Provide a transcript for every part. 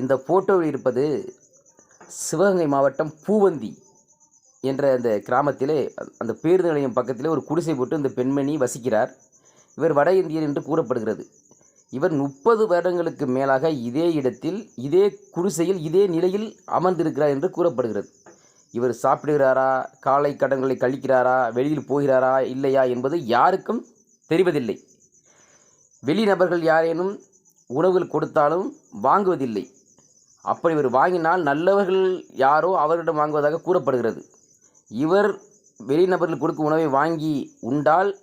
இந்த ஃபோட்டோவில் இருப்பது சிவகங்கை மாவட்டம் பூவந்தி என்ற அந்த கிராமத்திலே அந்த பேருந்து நிலையம் பக்கத்திலே ஒரு குடிசை போட்டு இந்த பெண்மணி வசிக்கிறார். இவர் வட இந்தியர் என்று கூறப்படுகிறது. இவர் முப்பது வருடங்களுக்கு மேலாக இதே இடத்தில் இதே குடிசையில் இதே நிலையில் அமர்ந்திருக்கிறார் என்று கூறப்படுகிறது. இவர் சாப்பிடுகிறாரா? காலை கடன்களை கழிக்கிறாரா? வெளியில் போகிறாரா? இல்லையா என்பது யாருக்கும் தெரிவதில்லை. வெளிநபர்கள் யாரேனும் உணவுகள் கொடுத்தாலும் வாங்குவதில்லை. அப்படி இவர் வாங்கினால் நல்லவர்கள் யாரோ அவர்களிடம் வாங்குவதாக கூறப்படுகிறது. இவர் வெளிநபர்கள் கொடுக்கும் உணவை வாங்கி உண்டால்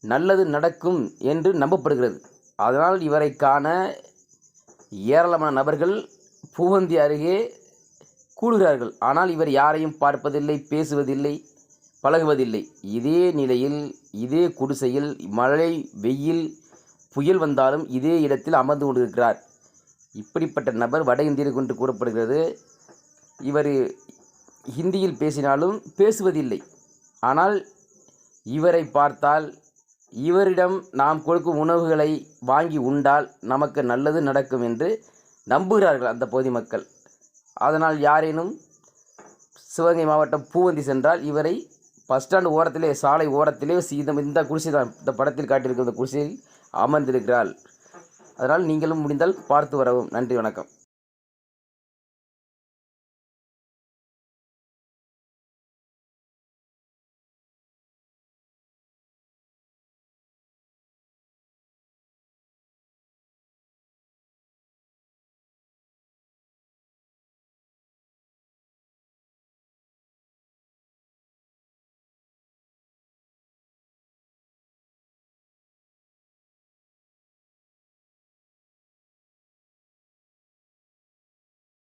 நல்லது நடக்கும் என்று நம்பப்படுகிறது. அதனால் இவரை காண ஏராளமான நபர்கள் பூவந்தி அருகே கூடுகிறார்கள். ஆனால் இவர் யாரையும் பார்ப்பதில்லை பேசுவதில்லை பழகுவதில்லை. இதே நிலையில் இதே குடிசையில் மழை வெயில் புயல் வந்தாலும் இதே இடத்தில் அமர்ந்து கொண்டிருக்கிறார். இப்படிப்பட்ட நபர் வட இந்தியர் என்று கூறப்படுகிறது. இவர் ஹிந்தியில் பேசினாலும் பேசுவதில்லை. ஆனால் இவரை பார்த்தால் இவரிடம் நாம் கொடுக்கும் உணவுகளை வாங்கி உண்டால் நமக்கு நல்லது நடக்கும் என்று நம்புகிறார்கள் அந்த பகுதி மக்கள். அதனால் யாரேனும் சிவகங்கை மாவட்டம் பூவந்தி சென்றால் இவரை பஸ் ஸ்டாண்ட் ஓரத்திலே சாலை ஓரத்திலே இந்த இந்த குடிசை தான் இந்த படத்தில் காட்டியிருக்கிற இந்த குடிசையில் அமர்ந்திருக்கிறாள் அதனால் நீங்களும் முடிந்தால் பார்த்து வரவும். நன்றி வணக்கம்.